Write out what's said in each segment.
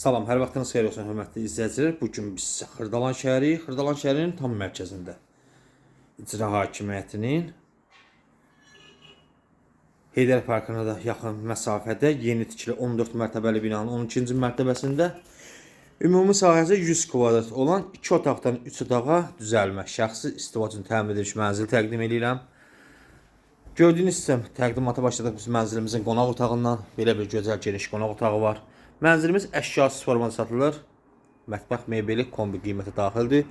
Salam, hər vaxtınız xeyir olsun hörmətli izləyicilər. Bu gün biz Xırdalan şəhəri, Xırdalan şəhərinin tam mərkəzində icra hakimiyyətinin Heydər Parkına da yaxın məsafədə yeni tikili 14 mərtəbəli binanın 12-ci mərtəbəsində ümumi sahəsi 100 kvadrat olan 2 otaqdan 3 otağa düzəlmə, şəxsi istifa üçün təmin edilmiş mənzil təqdim edirəm. Gördüyünüz sistem təqdimata başladıq biz mənzilimizin qonaq otağından. Belə bir gözəl geniş qonaq otağı var. Mənzilimiz əşyasız formada satılır. Mətbəx mebeli kombi qiymətə daxildir.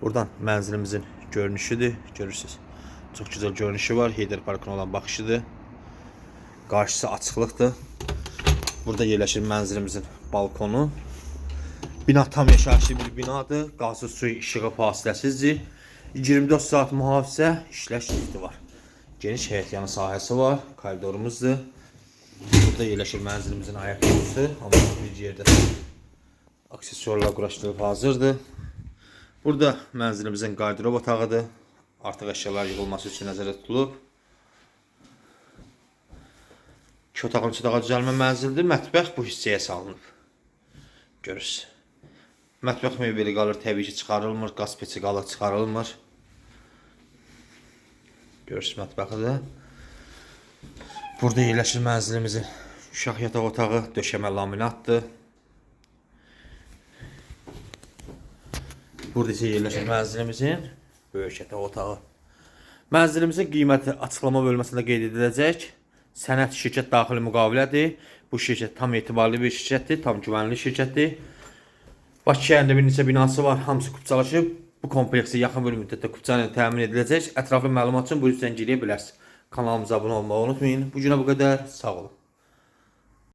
Buradan mənzilimizin görünüşüdür. Görürsüz. Çox gözəl görünüşü var. Heydər Parkına olan baxışıdır. Qarşısı açıqlıqdır. Burada yerləşir mənzilimizin balkonu. Bina tam yaşayışlı bir binadır. Qazı suyu işığı fasiləsizdir. 24 saat mühafizə işləş lifti var. Geniş həyət yanı sahəsi var. Koridorumuzdur. Burada yerləşir mənzilimizin ayaqqabısı. Amma bir yerdə aksesuarlar quraşdırılıb hazırdır. Burada mənzilimizin qardirob otağıdır. Artıq əşyalar yığılması üçün nəzərdə tutulub. İki otaqlı üç otağa düzəlmə mənzildir. Mətbəx bu hissəyə salınıb. Görürsünüz. Mətbəx mebeli qalır, təbii ki, çıxarılmır. Qaz peçi qalır, çıxarılmır. Görürsünüz mətbəxi. Burada yerləşir mənzilimizin uşaq yataq otağı, döşəmə laminatdır. Burada isə yerləşir mənzilimizin böyük yataq otağı. Mənzilimizin qiyməti açıqlama bölməsində qeyd ediləcək. Sənəd şirkət daxili müqavilədir. Bu şirkət tam etibarlı bir şirkətdir, tam güvənli şirkətdir. Bakı şəhərində bir neçə binası var, hamısı kupçalaşıb. Bu kompleksi yaxın bir müddətdə kupça ilə təmin ediləcək. Ətraflı məlumat üçün buyurun zəng eləyə bilərsiniz. Kanalımıza abunə olmağı unutmayın. Bu günə bu qədər. Sağ olun.